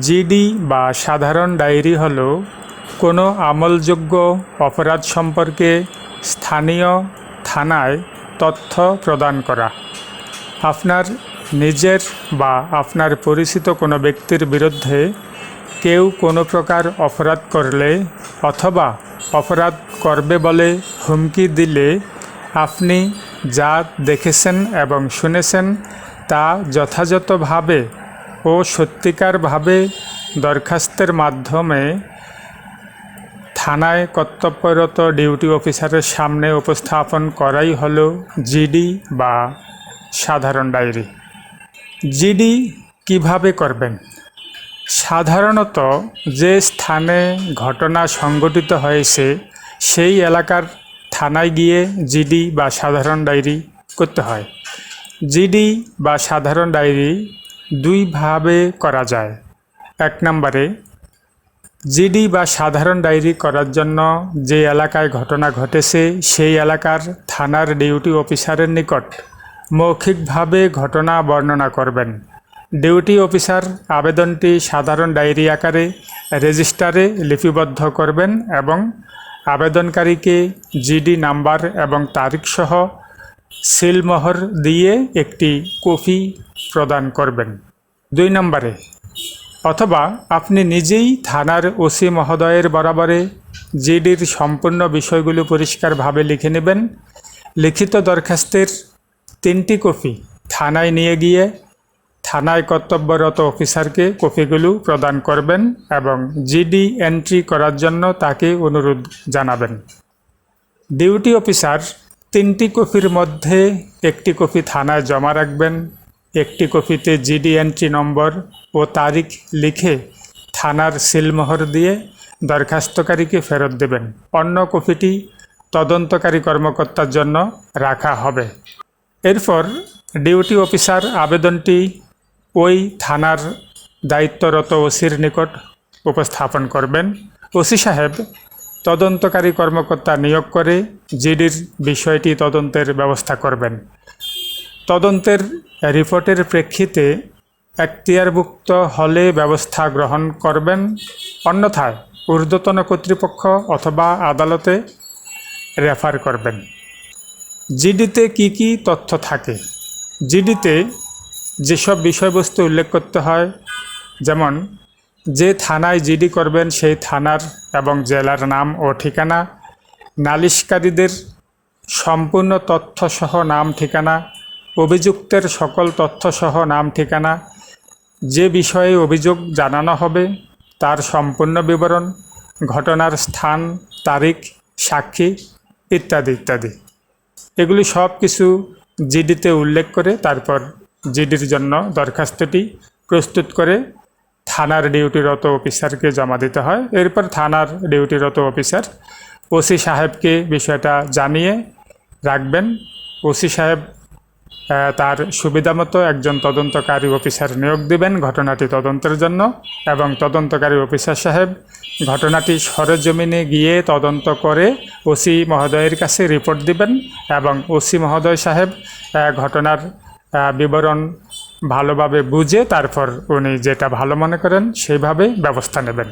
GD বা সাধারণ diary হল কোনো আমলযোগ্য অপরাধ সম্পর্কে স্থানীয় থানায় তথ্য প্রদান করা। আপনার নিজের বা আপনার পরিচিত কোনো ব্যক্তির বিরুদ্ধে কেউ কোনো প্রকার অপরাধ করলে অথবা অপরাধ করবে বলে হুমকি দিলে আপনি যা দেখেছেন এবং শুনেছেন তা যথাযথভাবে ও সত্যিকারভাবে দরখাস্তের মাধ্যমে থানায় কর্তব্যরত ডিউটি অফিসারের সামনে উপস্থাপন করাই হলো জিডি বা সাধারণ ডায়েরি। জিডি কীভাবে করবেন? সাধারণত যে স্থানে ঘটনা সংঘটিত হয়েছে, সেই এলাকার থানায় গিয়ে জিডি বা সাধারণ ডায়েরি করতে হয়। জিডি বা সাধারণ ডায়েরি দুইভাবে করা যায়। এক নম্বরে, জিডি বা সাধারণ ডায়েরি করার জন্য যে এলাকায় ঘটনা ঘটেছে, সেই এলাকার থানার ডিউটি অফিসারের নিকট মৌখিকভাবে ঘটনা বর্ণনা করবেন। ডিউটি অফিসার আবেদনটি সাধারণ ডায়েরি আকারে রেজিস্টারে লিপিবদ্ধ করবেন এবং আবেদনকারীকে জিডি নাম্বার এবং তারিখসহ সিলমোহর দিয়ে একটি কপি প্রদান করবেন। দুই নম্বরে, অথবা আপনি নিজেই থানার ওসি মহোদয়ের বরাবরে জিডির সম্পূর্ণ বিষয়গুলো পরিষ্কারভাবে লিখে নেবেন। লিখিত দরখাস্তের তিনটি কপি থানায় নিয়ে গিয়ে থানায় কর্তব্যরত অফিসারকে কপিগুলো প্রদান করবেন এবং জিডি এন্ট্রি করার জন্য তাকে অনুরোধ জানাবেন। ডিউটি অফিসার তিনটি কপির মধ্যে একটি কপি থানায় জমা রাখবেন, একটি কপিতে জিডি এন্ট্রি নম্বর ও তারিখ লিখে থানার সিলমোহর দিয়ে দরখাস্তকারীকে ফেরত দেবেন। অন্য কপিটি তদন্তকারী কর্মকর্তার জন্য রাখা হবে। এরপর ডিউটি অফিসার আবেদনটি ওই থানার দায়িত্বরত ওসির নিকট উপস্থাপন করবেন। ওসি সাহেব তদন্তকারী কর্মকর্তা নিয়োগ করে জিডির বিষয়টি তদন্তের ব্যবস্থা করবেন। তদন্তের রিপোর্টের প্রেক্ষিতে এখতিয়ারভুক্ত হলে ব্যবস্থা গ্রহণ করবেন অন্যথায় ঊর্ধ্বতন কর্তৃপক্ষ অথবা আদালতে রেফার করবেন। জিডিতে কি কি তথ্য থাকে? জিডিতে যেসব বিষয়বস্তু উল্লেখ করতে হয়, যেমন যে থানায় জিডি করবেন সেই থানার এবং জেলার নাম ও ঠিকানা, নালিশকারীদের সম্পূর্ণ তথ্যসহ নাম ঠিকানা, অভিযুক্তের সকল তথ্যসহ নাম ঠিকানা, যে বিষয়ে অভিযোগ জানানো হবে তার সম্পূর্ণ বিবরণ, ঘটনার স্থান, তারিখ, সাক্ষী ইত্যাদি ইত্যাদি। এগুলি সব কিছু জিডিতে উল্লেখ করে তারপর জিডির জন্য দরখাস্তটি প্রস্তুত করে থানার ডিউটিরত অফিসারকে জমা দিতে হয়। এরপর থানার ডিউটিরত অফিসার ওসি সাহেবকে বিষয়টা জানিয়ে রাখবেন। ওসি সাহেব তার সুবিধামতো একজন তদন্তকারী অফিসার নিয়োগ দিবেন ঘটনাটি তদন্তের জন্য এবং তদন্তকারী অফিসার সাহেব ঘটনাটি সরেজমিনে গিয়ে তদন্ত করে ওসি মহোদয়ের কাছে রিপোর্ট দিবেন এবং ওসি মহোদয় সাহেব ঘটনার বিবরণ ভালোভাবে বুঝে তারপর উনি যেটা ভালো মনে করেন সেইভাবে ব্যবস্থা নেবেন।